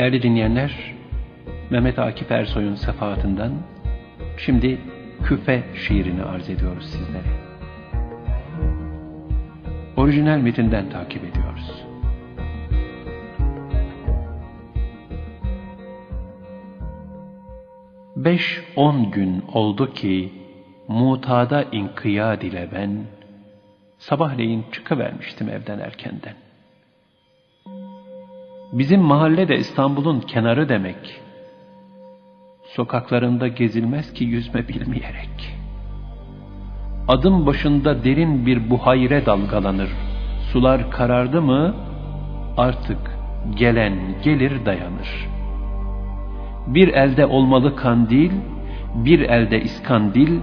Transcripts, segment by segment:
Değerli dinleyenler, Mehmet Akif Ersoy'un sefahatından şimdi Küfe şiirini arz ediyoruz sizlere. Orijinal metinden takip ediyoruz. Beş on gün oldu ki mutada inkiyat ile ben sabahleyin çıkıvermiştim evden erkenden. Bizim mahalle de İstanbul'un kenarı demek. Sokaklarında gezilmez ki yüzme bilmeyerek. Adım başında derin bir buhayre dalgalanır. Sular karardı mı artık gelen gelir dayanır. Bir elde olmalı kandil, bir elde iskandil,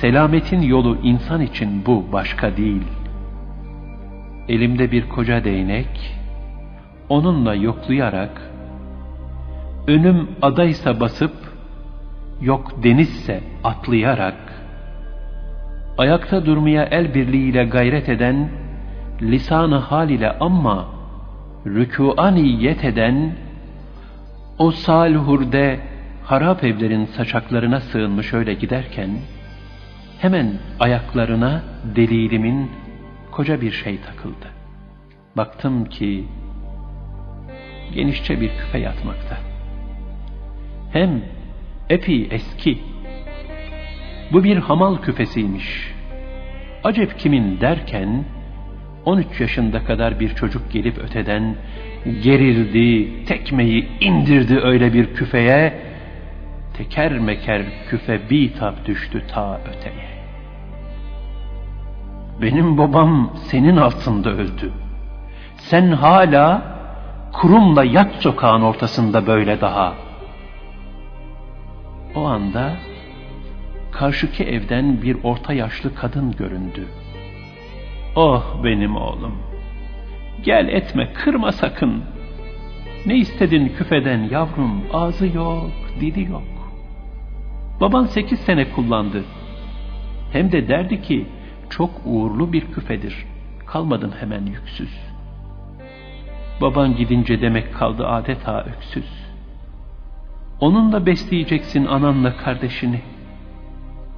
selametin yolu insan için bu başka değil. Elimde bir koca değnek, onunla yoklayarak, önüm adaysa basıp, yok denizse atlayarak, ayakta durmaya el birliğiyle gayret eden, lisanı hal ile ama rükûa niyet eden, o salhurde harap evlerin saçaklarına sığınmış öyle giderken, hemen ayaklarına delilimin koca bir şey takıldı. Baktım ki genişçe bir küfe yatmakta. Hem epi eski. Bu bir hamal küfesiymiş. Acep kimin derken 13 yaşında kadar bir çocuk gelip öteden gerildi, tekmeyi indirdi öyle bir küfeye, teker meker küfe bitap düştü ta öteye. Benim babam senin altında öldü. Sen hala kurumla yat sokağın ortasında böyle daha. O anda karşıki evden bir orta yaşlı kadın göründü. Oh benim oğlum, gel etme kırma sakın. Ne istedin küfeden yavrum, ağzı yok, dili yok. Baban sekiz sene kullandı. Hem de derdi ki, çok uğurlu bir küfedir. Kalmadın hemen yüksüz. Baban gidince demek kaldı adeta öksüz. Onunla besleyeceksin ananla kardeşini.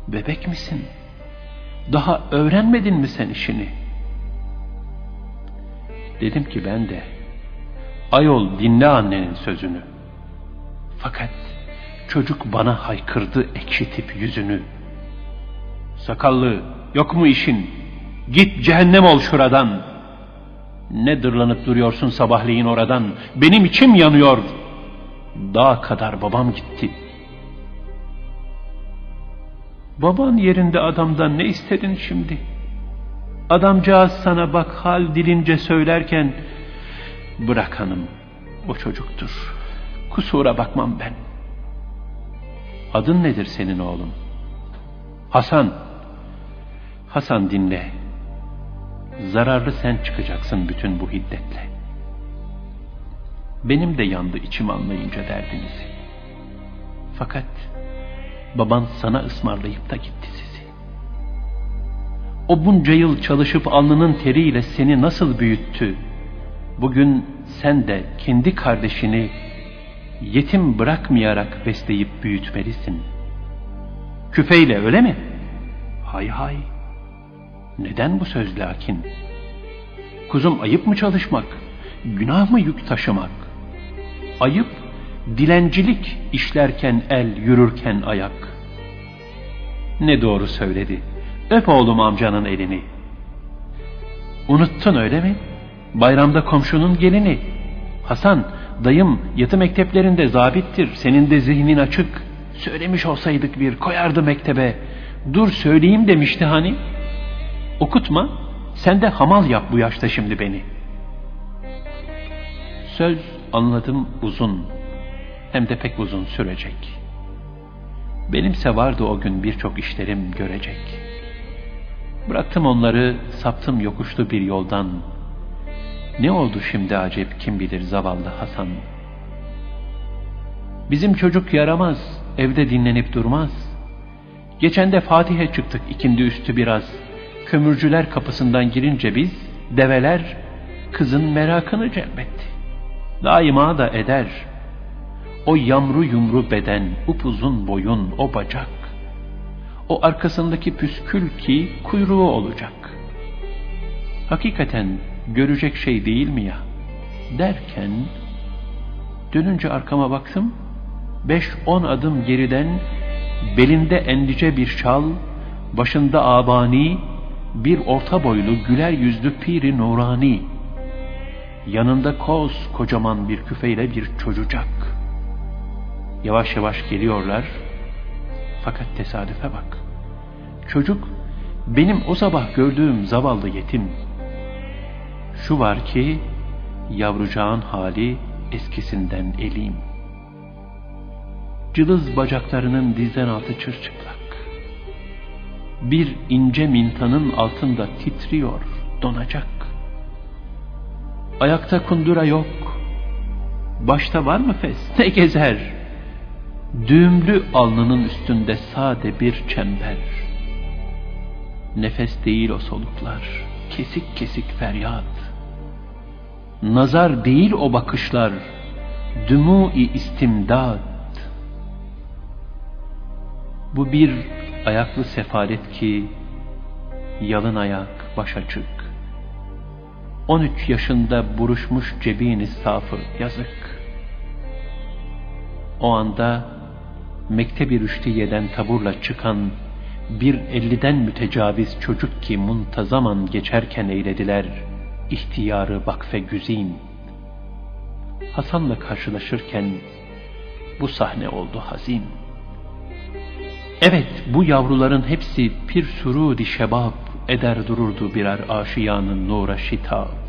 Bebek misin? Daha öğrenmedin mi sen işini? Dedim ki ben de, ayol dinle annenin sözünü. Fakat çocuk bana haykırdı ekşitip yüzünü. Sakallı, yok mu işin? Git cehennem ol şuradan.'' Ne dırlanıp duruyorsun sabahleyin oradan? Benim içim yanıyor. Dağ kadar babam gitti. Baban yerinde adamdan ne istedin şimdi? Adamcağız sana bak hal dilince söylerken bırak hanım o çocuktur. Kusura bakmam ben. Adın nedir senin oğlum? Hasan. Hasan dinle zararlı sen çıkacaksın bütün bu hiddetle. Benim de yandı içim anlayınca derdinizi. Fakat baban sana ısmarlayıp da gitti sizi. O bunca yıl çalışıp alnının teriyle seni nasıl büyüttü? Bugün sen de kendi kardeşini yetim bırakmayarak besleyip büyütmelisin. Küfeyle öyle mi? Hay hay. Neden bu söz lakin? Kuzum ayıp mı çalışmak? Günah mı yük taşımak? Ayıp, dilencilik işlerken el, yürürken ayak. Ne doğru söyledi. Öp oğlum amcanın elini. Unuttun öyle mi? Bayramda komşunun gelini. Hasan, dayım yatı mekteplerinde zabittir. Senin de zihnin açık. Söylemiş olsaydık bir koyardı mektebe. Dur söyleyeyim demişti hani. Okutma, sen de hamal yap bu yaşta şimdi beni. Söz anladım uzun, hem de pek uzun sürecek. Benimse vardı o gün birçok işlerim görecek. Bıraktım onları, saptım yokuşlu bir yoldan. Ne oldu şimdi acep kim bilir zavallı Hasan. Bizim çocuk yaramaz, evde dinlenip durmaz. Geçen de Fatih'e çıktık ikindi üstü biraz.'' Kömürcüler kapısından girince biz, develer kızın merakını celbetti. Daima da eder. O yamru yumru beden, upuzun boyun, o bacak. O arkasındaki püskül ki kuyruğu olacak. Hakikaten görecek şey değil mi ya? Derken dönünce arkama baktım. Beş on adım geriden belinde endice bir şal, başında abani, bir orta boylu güler yüzlü piri nurani. Yanında koz kocaman bir küfeyle bir çocukcak. Yavaş yavaş geliyorlar. Fakat tesadüfe bak. Çocuk benim o sabah gördüğüm zavallı yetim. Şu var ki yavrucağın hali eskisinden elim. Cılız bacaklarının dizden altı çırçıplak. Bir ince mintanın altında titriyor, donacak. Ayakta kundura yok. Başta var mı fes? Ne gezer? Düğümlü alnının üstünde sade bir çember. Nefes değil o soluklar, kesik kesik feryat. Nazar değil o bakışlar, dümû-i istimdad. Bu bir ayaklı sefalet ki, yalın ayak, baş açık. 13 yaşında buruşmuş cebini safı yazık. O anda mektebi rüştiyeden taburla çıkan bir elliden mütecaviz çocuk ki muntazaman geçerken eylediler ihtiyarı vakfe güzin. Hasan'la karşılaşırken bu sahne oldu hazin. Evet bu yavruların hepsi pir surudi şebab eder dururdu birer aşiyanın nura şitab.